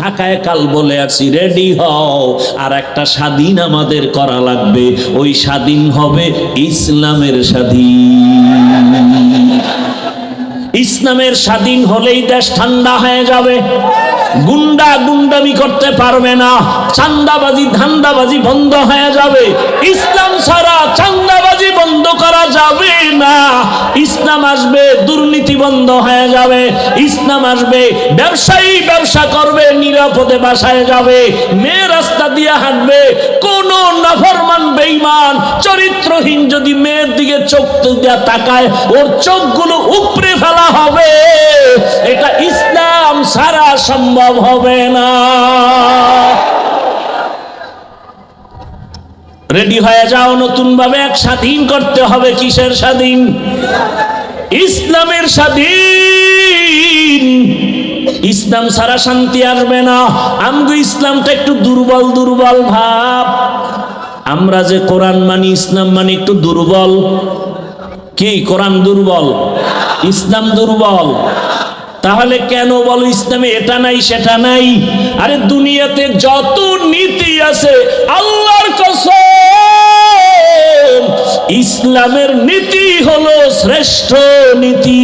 ঢাকায় কাল বলে আছি রেডি হও। আর একটা স্বাধীন আমাদের করা লাগবে। ওই স্বাধীন হবে ইসলামের স্বাধীন। ইসলামের স্বাধীন হলেই দেশ ঠান্ডা হয়ে যাবে। গুন্ডা গুন্ডামি করতে পারবে না, চান্দাবাজি, ধান্দাবাজি বন্ধ হয়ে যাবে। ইসলাম ছাড়া চান্দাবাজি বন্ধ করা যাবে না। ইসলাম আসবে, দুর্নীতি বন্ধ হয়ে যাবে। ইসলাম আসবে, ব্যবসায়ী ব্যবসা করবে, নিরাপদে বাসায় যাবে। মেয়ে রাস্তা দিয়ে হাঁটবে, কোন নফরমান, বেঈমান, চরিত্রহীন যদি মেয়ের দিকে চোখ দিয়ে তাকায়, ওর চোখগুলো উপড়ে ফেলা হবে। এটা ইসলাম সারা সম্ভব হবে না। রেডি হয়ে যাও নতুন ভাবে এক স্বাধীন করতে হবে কিসের স্বাধীন? ইসলামের স্বাধীন। ইসলাম সারা শান্তি আসবে না। আমগো ইসলামটা একটু দুর্বল দুর্বল ভাব। আমরা যে কোরআন মানি, ইসলাম মানি একটু দুর্বল। কি? কোরআন দুর্বল? ইসলাম দুর্বল। তাহলে কেন বলো ইসলামে এটা নাই, সেটা নাই? আরে দুনিয়াতে যত নীতি আছে, আল্লাহর কসম, ইসলামের নীতি হলো শ্রেষ্ঠ নীতি।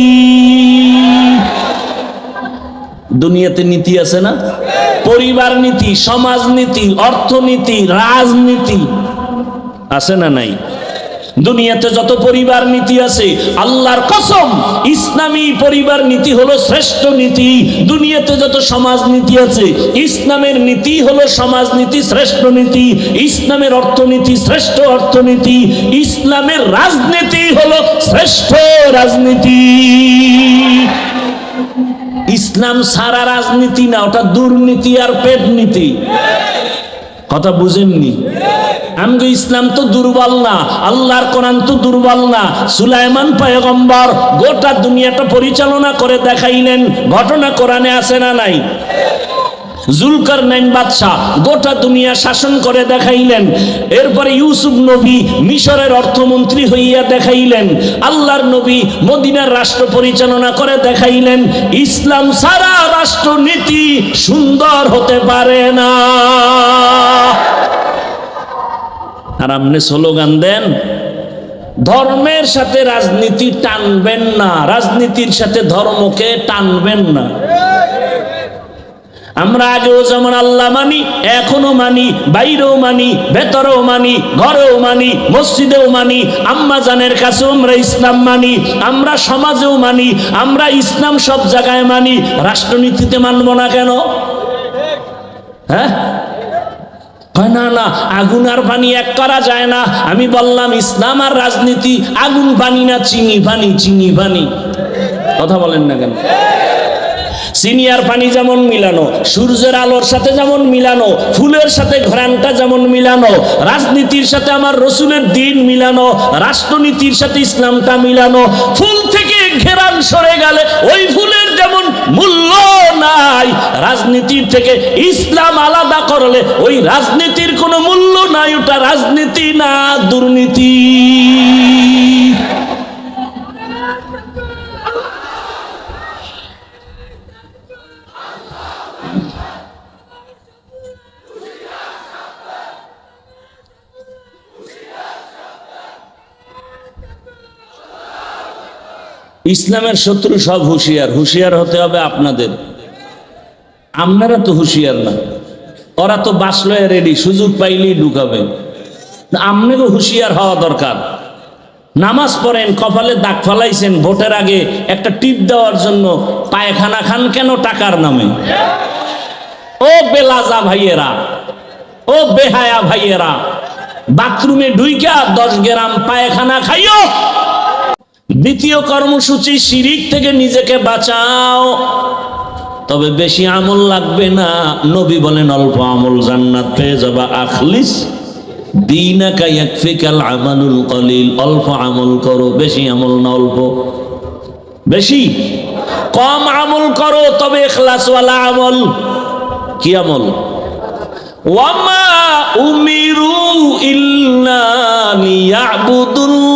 দুনিয়াতে নীতি আছে না? পরিবার নীতি, সমাজ নীতি, অর্থনীতি, রাজনীতি, আছে না নাই? দুনিয়াতে যত পরিবার নীতি আছে, আল্লাহর কসম, ইসলামী পরিবার নীতি হলো শ্রেষ্ঠ নীতি। দুনিয়াতে যত সমাজ নীতি আছে, ইসলামের নীতি হলো সমাজ নীতি শ্রেষ্ঠ নীতি, ইসলামের অর্থনীতি শ্রেষ্ঠ অর্থনীতি, ইসলামের রাজনীতি হলো শ্রেষ্ঠ রাজনীতি। ইসলাম সারা রাজনীতি না, ওটা দুর্নীতি আর পেট নীতি কথা বুঝেননি? আমগো ইসলাম তো দুর্বল না, আল্লাহর কোরআন তো দুর্বল না। সুলাইমান পয়গম্বর গোটা দুনিয়াটা পরিচালনা করে দেখাইলেন, ঘটনা কোরআনে আছে না নাই? জুলকার নাইন বাদশাহ গোটা দুনিয়া শাসন করে দেখাইলেন, এরপরে ইউসুফ নবী মিশরের অর্থমন্ত্রী হইয়া দেখাইলেন, আল্লাহর নবী মদিনার রাষ্ট্র পরিচালনা করে দেখাইলেন, ইসলাম সারা রাষ্ট্রনীতি সুন্দর হতে পারে না। আর আপনি স্লোগান দেন, ধর্মের সাথে রাজনীতি টানবেন না, রাজনীতির সাথে ধর্মকে টানবেন না। আমরা আগেও যেমন আল্লাহ মানি এখনও মানি, বাইরেও মানি, ভেতরেও মানি, ঘরেও মানি, মসজিদেও মানি, আম্মা জানের কাছেও আমরা ইসলাম মানি, আমরা সমাজেও মানি, আমরা ইসলাম সব জায়গায় মানি, রাষ্ট্রনীতিতে মানব না কেন? হ্যাঁ? কয় না না আগুন আর পানি এক করা যায় না। আমি বললাম, ইসলাম আর রাজনীতি, আগুন পানি না, চিনি পানি চিনি পানি কথা বলেন না কেন? সিনিয়র পানি যেমন মিলানো, সূর্যের আলোর সাথে যেমন মিলানো, ফুলের সাথে ঘরানটা যেমন মিলানো, রাজনীতির সাথে আমার রসুলের দিন মিলানো, রাষ্ট্রনীতির সাথে ইসলামটা মিলানো, ফুল থেকে ঘেরান সরে গেলে ওই ফুলের মূল্য নাই। রাজনীতির থেকে ইসলাম আলাদা করলে ওই রাজনীতির কোনো মূল্য নাই। ওটা রাজনীতি না, দুর্নীতি। ইসলামের শত্রু সব হুঁশিয়ার। হুঁশিয়ার হতে হবে আপনাদের। আপনারা তো হুঁশিয়ার না। ওরা তো বাসলয়ে রেডি সুযোগ পাইলেই ঢুকাবে। আপনাকেও হুঁশিয়ার হওয়া দরকার। নামাজ পড়েন, কপালে দাগ ফালাইছেন, ভোটের আগে একটা টিপ দেওয়ার জন্য পায়খানা খান কেন টাকার নামে? ও বেলাজা ভাইয়েরা, ও বেহায়া ভাইয়েরা, বাথরুমে ঢুইকা দশ গ্রাম পায়খানা খাইও। দ্বিতীয় কর্মসূচি শিরিক থেকে নিজেকে বাঁচাও। তবে বেশি আমল লাগবে না। নবী বলেন, অল্প আমল জান্নাত পেয়ে যাবা। আখলিস অল্প আমল করো, বেশি আমল না, অল্প। বেশি কম আমল করো, তবে ইখলাসওয়ালা আমল। কি আমল? ওয়ামা উমিরু ইল্লা লিয়াবুদুল্লাহ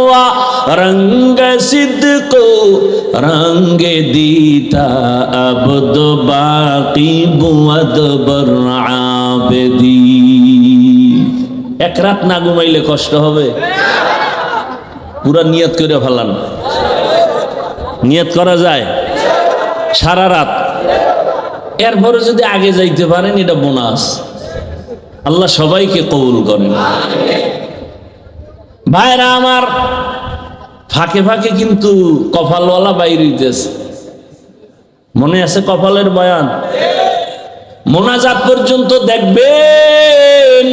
رنگ صدق رنگ دیتا عبد باقی بود بر عابدی এক রাত না ঘুমাইলে কষ্ট হবে? পুরা নিয়ত করে ফেলান। নিয়ত করা যায়? সারা রাত। এরপরে যদি আগে যাইতে পারেন, এটা বোনাস। আল্লাহ সবাইকে কবুল করেন। ভাইরা আমার ফাঁকে ফাঁকে কিন্তু কপালওয়ালা বাইর হইতেছে। মনে আছে কপালের বয়ান? মোনাজাত পর্যন্ত দেখবেন,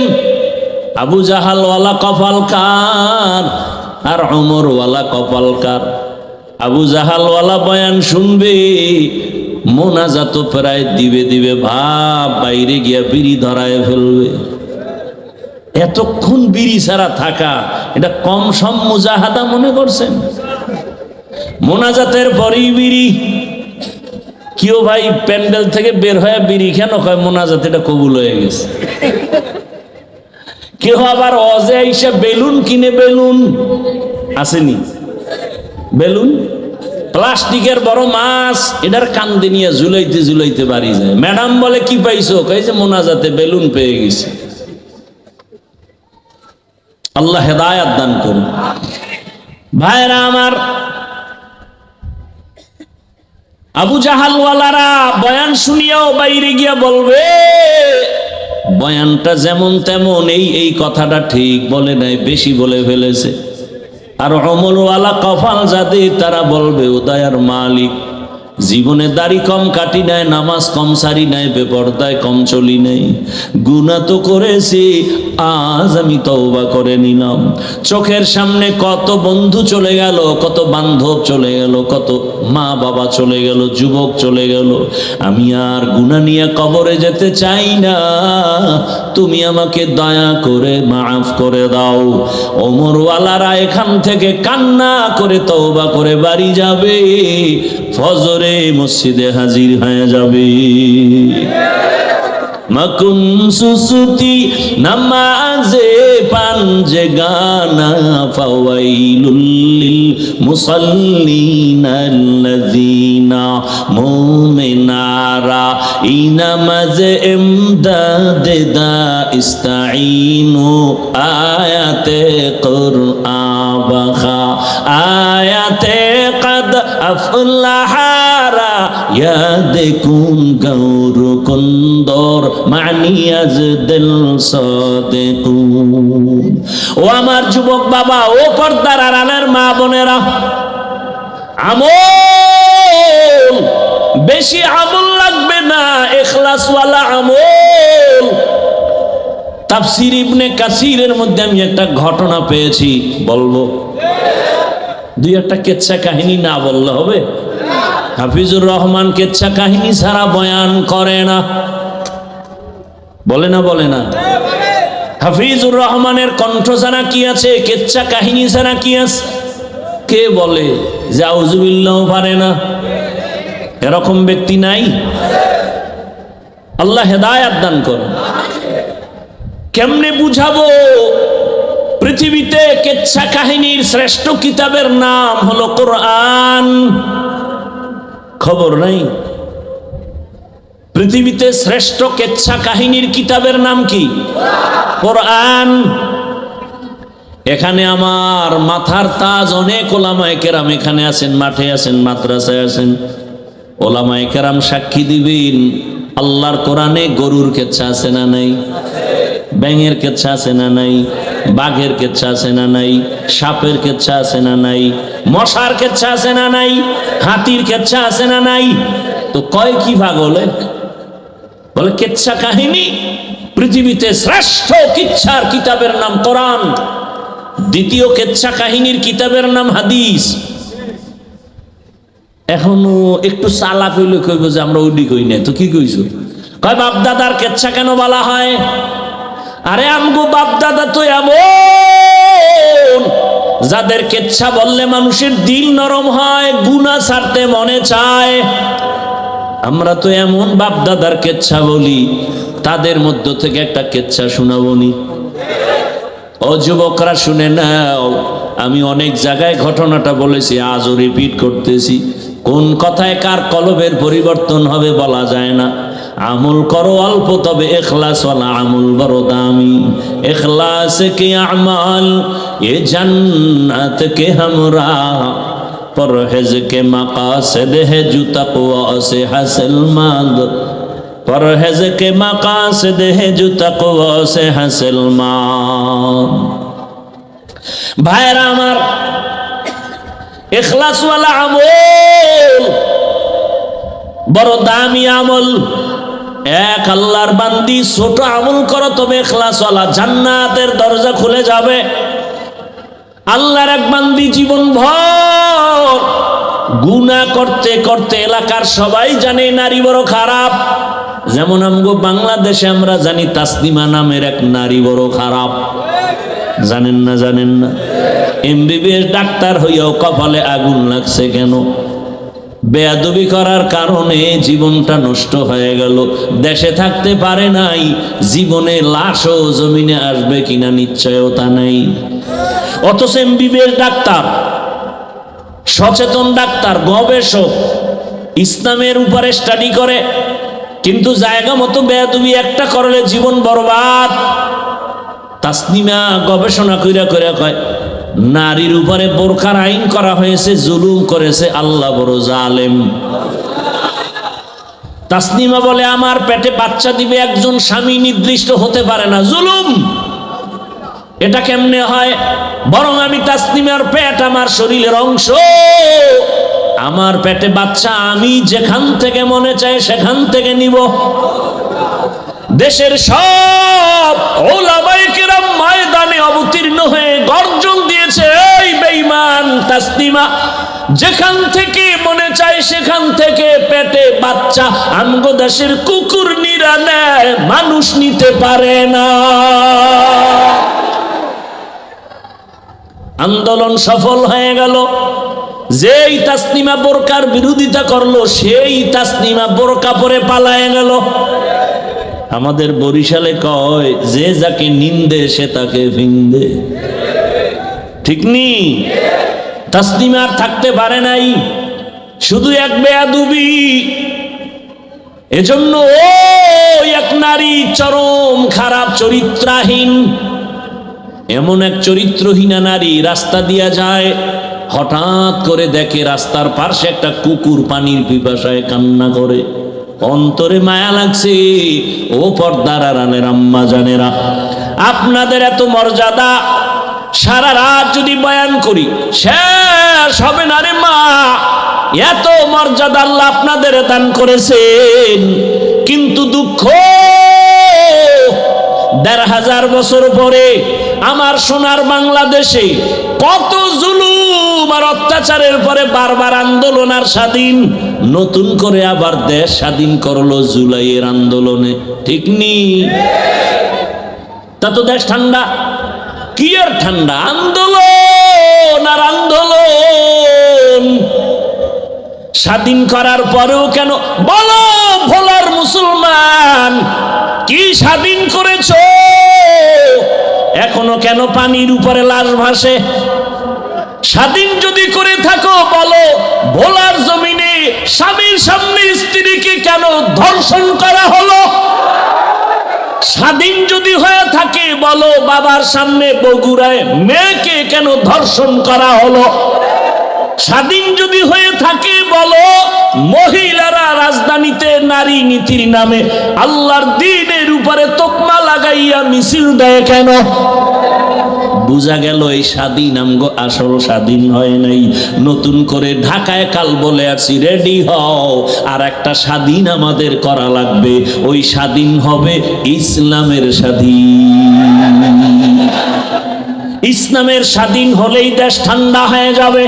আবু জাহালওয়ালা কপাল কার আর অমরওয়ালা কপাল কার আবু জাহালওয়ালা বয়ান শুনবে মোনাজাত প্রায় দিবে দিবে ভাব, বাইরে গিয়া বিড়ি ধরায় ফেলবে। এতক্ষণ বিড়ি ছাড়া থাকা, এটা কম সম মুজাহাদা মনে করছেন? মোনাজাতের পরেই বিড়ি। কেউ ভাই প্যান্ডেল থেকে বের হয়ে বিড়ি কেন কয় মোনাজাত, এটা কবুল হয়ে গেছে। কেউ আবার অজে আইসা বেলুন কিনে বেলুন। আসেনি। বেলুন? প্লাস্টিকের বড় মাছ, এটার কান্দে নিয়ে ঝুলাইতে ঝুলাইতে বাড়ি যায়। ম্যাডাম বলে, কি পাইছো? কয়েছে মোনাজাতে বেলুন পেয়ে গেছে। আল্লাহ হেদায়াত দান করুন। ভাইরা আমার, আবু জাহালওয়ালারা বয়ান শুনিয়াও বাইরে গিয়া বলবে, বয়ানটা যেমন তেমন এই এই কথাটা ঠিক বলে নাই, বেশি বলে ফেলেছে। আর অমলওয়ালা কফাল যাদের তারা বলবে উদয়ার মালিক। জীবনে দাড়ি কম কাটি নাই, নামাজ কম সারি নাই, বেপর্দায় কম চলি নাই। গুণা তো করেছি, আজ আমি তওবা করে নিলাম। চোখের সামনে কত বন্ধু চলে গেল, কত বান্ধব চলে গেল, কত মা বাবা চলে গেল, যুবক চলে গেল। আমি আর গুণা নিয়ে কবরে যেতে চাই না। তুমি আমাকে দয়া করে মাফ করে দাও। ওমরওয়ালারা এখান থেকে কান্না করে তওবা করে বাড়ি যাবে। ফজরে মসজিদে হাজির হয়ে যাবে। মকুম সুসুতি নামাজে পাঞ্জে গানা ফাওয়াইলুল লিল মুসাল্লিন মুমিনারা। ইনামাজে ইমদাদ দা ইস্তাঈনু আয়াতে কুরআন বাখা। আয়াতে কদ আফলাহারা কুন গৌর কুন্দর মানিয়াজ দিল ও আমার যুবক বাবা, ও পর্দার আড়ালের মা বোনেরা, আমল, বেশি আমল লাগবে না, এখলাসওয়ালা আমল। তাফসির ইবনে কাসিরের মধ্যে আমি একটা ঘটনা পেয়েছি, বলব। দুই একটা কেচ্ছা কাহিনী না বললে হবে? হাফিজুর রহমান কেচ্ছা কাহিনী ছাড়া বয়ান করে না। বলে না বলে না। হাফিজুর রহমানের কণ্ঠ ছাড়া কি আছে? কেচ্ছা কাহিনী ছাড়া কি আছে? কে বলে যে আউজুবিল্লাহ পারে না? এরকম ব্যক্তি নাই। আল্লাহ হেদায়াত দান করুন। কেমনে বুঝাবো? পৃথিবীতে কেচ্ছা কাহিনীর শ্রেষ্ঠ কিতাবের নাম হলো কোরআন। খবর নাই। পৃথিবীতে শ্রেষ্ঠ কেচ্ছা কাহিনীর কিতাবের নাম কি? কোরআন। এখানে আমার মাথার তাজ অনেক ওলামায় কেরাম এখানে আছেন, মাঠে আছেন, মাদ্রাসায় আছেন। ওলামায় কেরাম সাক্ষী দিবেন, আল্লাহর কোরআনে গরুর কেচ্ছা আছে না নাই? ব্যাঙের কেচ্ছা আছে না নাই? বাঘের কেচ্ছা আছে না নাই? সাপের কেচ্ছা আছে না নাই? মশার কেচ্ছা আছে না নাই? হাতির কেচ্ছা আছে না নাই? তো কয় কি ভাগ হলে? বলে, কেচ্ছা কাহিনী? পৃথিবীতে শ্রেষ্ঠ কিচ্ছার কিতাবের নাম কোরআন। দ্বিতীয় কেচ্ছা কাহিনীর কিতাবের নাম হাদিস। এখনও একটু চালাক হইলে কইব যে, আমরা ওডি কই না তো কি কইছো? কয়, বাপদাদার কেচ্ছা কেন বলা হয়? আরে আমগো বাপদাদা তো এমন, যাদের কেচ্ছা বললে মানুষের দিল নরম হয় গুনা ছাড়তে মনে চায়। আমরা তো এমন বাপদাদার কেচ্ছা বলি, তাদের মধ্য থেকে একটা কেচ্ছা শোনাবনি। ও যুবকরা শুনে নাও, আমি অনেক জায়গায় ঘটনাটা বলেছি, আজও রিপিট করতেছি। কোন কথায় কার কলবের পরিবর্তন হবে বলা যায় না। আমল করো অল্প, তবে এখলাস আমল বড় দামি। এখলাস কে আমল? এ জান্নাত কে হামরা? পরহেজ কে মাকাসদ হে জুতা সে হাসিল মাদ পরহেজ কে মাকাসদ হে জুতা সে হাসিল মাদ ভাইরা আমার, এখলাস ওয়ালা আমল বড় দামি আমল। এক আল্লাহর বান্দি ছোট আমল করো, তবে এখলাসওয়ালা জান্নাতের দরজা খুলে যাবে। আল্লাহর এক বান্দি জীবন ভর। গুণা করতে করতে এলাকার সবাই জানে নারী বড় খারাপ। যেমন আমগো বাংলাদেশে আমরা জানি তাসলিমা নামের এক নারী বড় খারাপ। জানেন না জানেন না? এমবিবিএস ডাক্তার হইয়াও কপালে আগুন লাগছে কেন? বেয়াদবি করার কারণে জীবনটা নষ্ট হয়ে গেল। দেশে থাকতে পারে নাই, জীবনে লাশও জমিনে আসবে কিনা নিশ্চয়তা নেই। অথচ এমবিবিএস ডাক্তার, সচেতন ডাক্তার, গবেষক, ইসলামের উপরে স্টাডি করে, কিন্তু জায়গা মতো বেয়াদবি একটা করলে জীবন বরবাদ। তাসনিমা গবেষণা কইরা কইরা কয় নারীর উপরে বোরখার আইন করা হয়েছে, জুলুম করেছে, আল্লাহ বড় জালেম। তাসনিমা বলে, আমার পেটে বাচ্চা দিবে একজন স্বামী, নির্দিষ্ট হতে পারে না। জুলুম! এটা কেমনে হয়? বরং আমি তাসনিমার পেট আমার শরীরের অংশ। আমার পেটে বাচ্চা আমি যেখান থেকে মনে চাই সেখান থেকে নিব। দেশের সব ওলামাই তাসলিমা যেখান থেকে মনে চায় সেখান থেকে পেটে বাচ্চা, আমগো দেশের কুকুর নিরা নেয় মানুষ নিতে পারে না। আন্দোলন সফল হয়ে গেল। যেই তাসনিমা বোরকার বিরোধিতা করল, সেই তাসনিমা বোরকা পরে পালায় গেল। আমাদের বরিশালে কয়, যে যাকে নিন্দে, সে তাকে ভিন্দে। ঠিক নি? তাসনিমা আর থাকতে পারে নাই। শুধু এক বেয়াদুবি। এজন্য ও এক নারী চরম খারাপ চরিত্রাহীন। এমন এক চরিত্রহীনা নারী রাস্তা দিয়া যায়, হঠাৎ করে দেখে রাস্তার পাশে একটা কুকুর পানির পিপাসায় কান্না করে। অন্তরে মায়া লাগছে। ও পর্দার আরানের আম্মা জানেরা, আপনাদের এত মর্যাদা সারা রাত যদি বয়ান করি, শেষ হবে না রে মা। এত মর্যাদা আল্লাহ আপনাদের দান করেছেন। কিন্তু দুঃখ, দেড় হাজার বছর পরে আমার সোনার বাংলাদেশে কত জুলুম আর অত্যাচারের পরে বারবার আন্দোলন আর স্বাধীন, নতুন করে আবার দেশ স্বাধীন করল জুলাইয়ের আন্দোলনে। ঠিক নি? তা তো দেশ ঠান্ডা। কি আর ঠান্ডা? আন্দোলন আর আন্দোলন। স্বাধীন করার পরেও কেন? বলো ভোলার মুসলমান, কি স্বাধীন করেছ? এখনও কেন পানির উপরে লাশ ভাসে? স্বাধীন যদি করে থাকো, বলো ভোলার জমিনে স্বামীর সামনে স্ত্রীকে কেন ধর্ষণ করা হলো? স্বাধীন যদি হয়ে থাকে, বলো বাবার সামনে বগুড়ায় মেয়েকে কেন ধর্ষণ করা হলো? স্বাধীন যদি হয়ে থাকে, বলো মহিলারা রাজধানীতে নারী নীতির নামে, আল্লাহর দিনের উপরে তোকমা লাগাইয়া মিছিল দেয় কেন? বুঝা গেল এই স্বাধীন, আমগো আসল স্বাধীন হয় নাই। নতুন করে ঢাকায় কাল বলে আছি, রেডি হও। আর একটা স্বাধীন আমাদের করা লাগবে, ওই স্বাধীন হবে ইসলামের স্বাধীন। ইসলামের স্বাধীন হলেই দেশ ঠান্ডা হয়ে যাবে।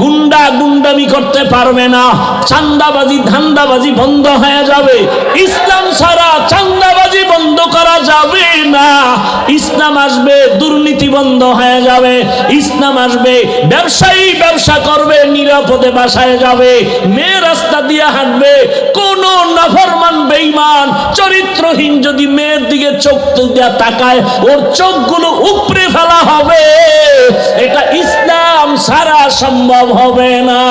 গুন্ডা গুন্ডামি করতে পারবে না। চান্দাবাজি, ধান্দাবাজি বন্ধ হয়ে যাবে। ইসলাম ছাড়া চান্দাবাজি বন্ধ করা যাবে না। ইসলাম আসবে, দুর্নীতি বন্ধ হয়ে যাবে। ইসলাম আসবে, ব্যবসায়ী ব্যবসা করবে, নিরাপদে বাসায় যাবে। মেয়ে রাস্তা দিয়ে হাঁটবে, কোন নফরমান, বেঈমান, চরিত্রহীন যদি মেয়ের দিকে চোখ দিয়া তাকায়, ওর চোখগুলো উপড়ে ফেলা হবে। এটা ইসলাম সারা সম্ভব হবে না।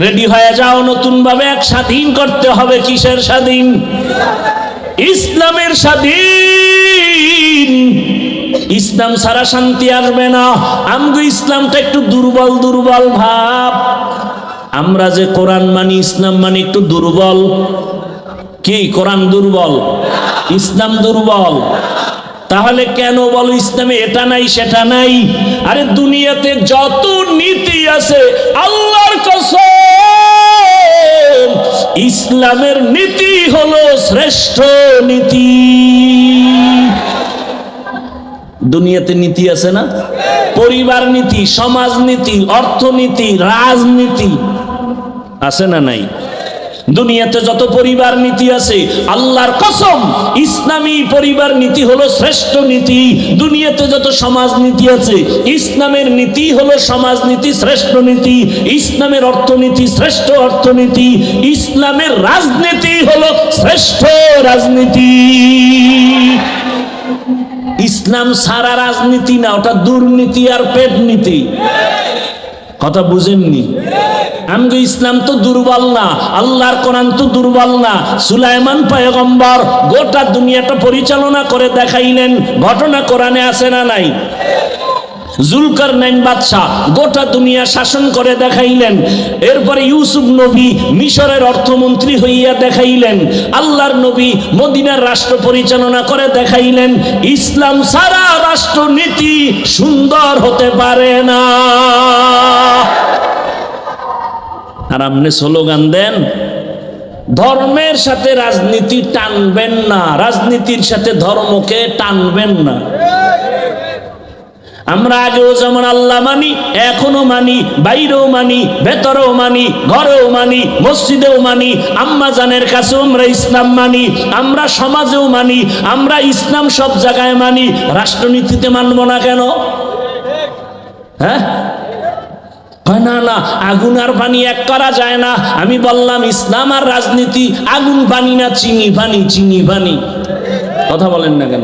রেডি হয়ে যাও নতুন ভাবে এক স্বাধীন করতে হবে কিসের স্বাধীন? ইসলামের স্বাধীন। ইসলাম সারা শান্তি আসবে না। আমগো ইসলামটা একটু দুর্বল দুর্বল ভাব। আমরা যে কোরআন মানি, ইসলাম মানি একটু দুর্বল। কি? কোরআন দুর্বল? ইসলাম দুর্বল। তাহলে কেন বলো ইসলামে এটা নাই, সেটা নাই? আরে দুনিয়াতে যত নীতি আছে, আল্লাহর কসম, ইসলামের নীতি হলো শ্রেষ্ঠ নীতি। দুনিয়াতে নীতি আছে না? পরিবার নীতি, সমাজ নীতি, অর্থনীতি, রাজনীতি আছে না নাই? দুনিয়াতে যত পরিবার নীতি আছে, আল্লাহর কসম, ইসলামী পরিবার নীতি হলো শ্রেষ্ঠ নীতি। দুনিয়াতে যত সমাজ নীতি আছে, ইসলামের নীতি হলো সমাজ নীতি শ্রেষ্ঠ নীতি, ইসলামের অর্থনীতি শ্রেষ্ঠ অর্থনীতি, ইসলামের রাজনীতি হলো শ্রেষ্ঠ রাজনীতি। ইসলাম সারা রাজনীতি না, ওটা দুর্নীতি আর পেট নীতি কথা বুঝেননি? আমগো ইসলাম তো দুর্বল না, আল্লাহর কোরআন তো দুর্বল না। সুলাইমান পয়গম্বর গোটা দুনিয়াটা পরিচালনা করে দেখাইলেন, ঘটনা কোরআনে আছে না নাই? জুলকার নাইন বাদশাহ গোটা দুনিয়া শাসন করে দেখাইলেন। এরপরে ইউসুফ নবী মিশরের অর্থমন্ত্রী হইয়া দেখাইলেন। আল্লাহর নবী মদিনার রাষ্ট্র পরিচালনা করে দেখাইলেন। ইসলাম সারা রাষ্ট্রনীতি সুন্দর হতে পারে না। আর আপনি স্লোগান দেন, ধর্মের সাথে রাজনীতি টানবেন না, রাজনীতির সাথে ধর্মকে টানবেন না। আমরা আগেও যেমন আল্লাহ মানি এখনও মানি, বাইরেও মানি, ভেতরেও মানি, ঘরেও মানি, মসজিদেও মানি, আম্মা জানের কাছেও আমরা ইসলাম মানি, আমরা সমাজেও মানি, আমরা ইসলাম সব জায়গায় মানি, রাষ্ট্রনীতিতে মানব না কেন? হ্যাঁ? না না, আগুন আর পানি এক করা যায় না। আমি বললাম, ইসলাম আর রাজনীতি, আগুন, পানি না, চিনি, পানি চিনি, পানি। কথা বলেন না কেন?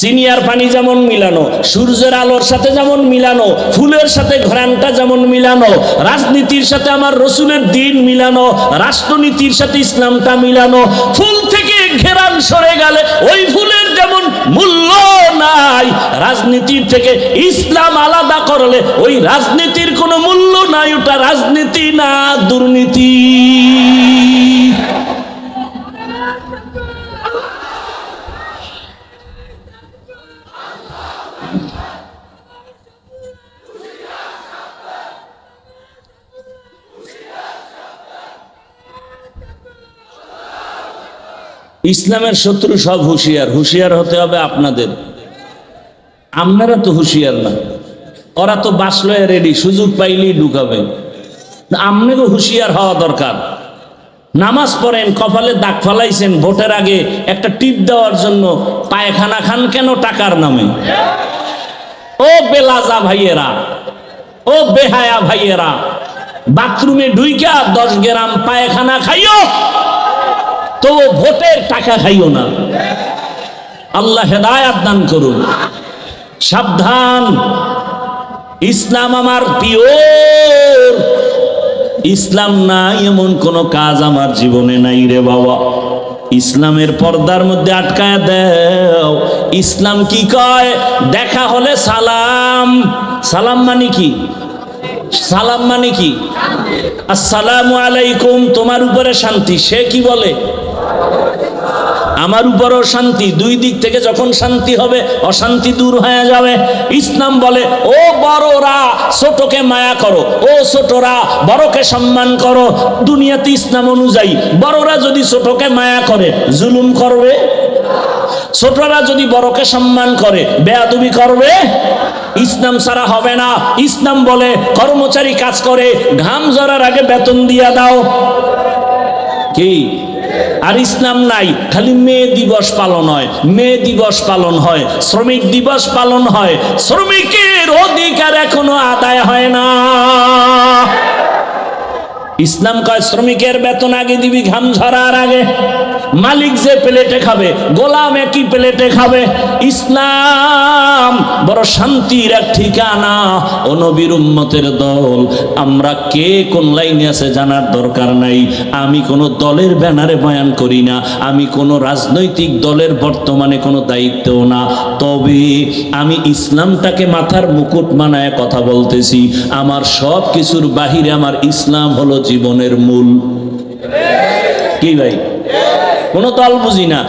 সিনিয়র পানি যেমন মিলানো, সূর্যের আলোর সাথে যেমন মিলানো, ফুলের সাথে ঘরানটা যেমন মিলানো, রাজনীতির সাথে আমার রসুলের দিন মিলানো, রাষ্ট্রনীতির সাথে ইসলামটা মিলানো, ফুল থেকে ঘেরান সরে গেলে ওই ফুলের যেমন মূল্য নাই, রাজনীতির থেকে ইসলাম আলাদা করলে ওই রাজনীতির কোনো মূল্য নাই, ওটা রাজনীতি না দুর্নীতি। ইসলামের শত্রু সব হুঁশিয়ার। হুঁশিয়ার হতে হবে আপনাদের। আপনারা তো হুঁশিয়ার না। ওরা তো বাসলয়ে রেডি সুযোগ পাইলেই ঢুকাবে। আপনাকে হুঁশিয়ার হওয়া দরকার। নামাজ পড়েন, কপালে দাগ ফালাইছেন, ভোটের আগে একটা টিপ দেওয়ার জন্য পায়খানা খান কেন টাকার নামে? ও বেলাজা ভাইয়েরা, ও বেহায়া ভাইয়েরা, বাথরুমে ঢুইকা দশ গ্রাম পায়খানা খাইও। তো ভোটের টাকা খাইও না। আল্লাহ হেদায়াত দান করুন। সাবধান। ইসলাম আমার পিওর। ইসলাম না এমন কোন কাজ আমার জীবনে নাই রে বাবা। ইসলামের পর্দার মধ্যে আটকায় দেও। ইসলাম কি কয়? দেখা হলে সালাম। সালাম মানে কি? সালাম মানে কি? আসসালামু আলাইকুম, তোমার উপরে শান্তি। সে কি বলে? আমার উপরও শান্তি, দুই দিক থেকে যখন শান্তি হবে, অশান্তি দূর হয়ে যাবে। ইসলাম বলে, ও বড়রা, ছোটকে মায়া করো, ও ছোটরা, বড়কে সম্মান করো। দুনিয়াতে ইসলাম অনুযায়ী, বড়রা যদি ছোটকে মায়া করে, জুলুম করবে? ছোটরা যদি বড়কে সম্মান করে, বেয়াদবি করবে? ইসলাম ছাড়া হবে না। ইসলাম বলে, কর্মচারী কাজ করে, ঘাম জড়ার আগে বেতন দিয়া দাও। কি? আর ইসলাম নাই, খালি মেয়ে দিবস পালন হয়। মেয়ে দিবস পালন হয়, শ্রমিক দিবস পালন হয়। শ্রমিকের অধিকার এখনও আদায় হয় না। ইসলাম কয়, শ্রমিকের বেতন আগে দিবি ঘাম ঝরার আগে। মালিক যে প্লেটে খাবে, গোলাম একই প্লেটে খাবে। ইসলাম বড় শান্তির এক ঠিকানা, ও নবীর উম্মতের দল। আমরা কে কোন লাইনে আছে জানার দরকার নাই। আমি কোনো দলের ব্যানারে বয়ান করি না। আমি কোনো রাজনৈতিক দলের বর্তমানে কোনো দায়িত্বও না। তবে আমি ইসলামটাকে মাথার মুকুট মানায় কথা বলতেছি। আমার সব কিছুর বাহিরে আমার ইসলাম হলো জীবনের মূল। কি ভাই? কোনো দল বুঝি না।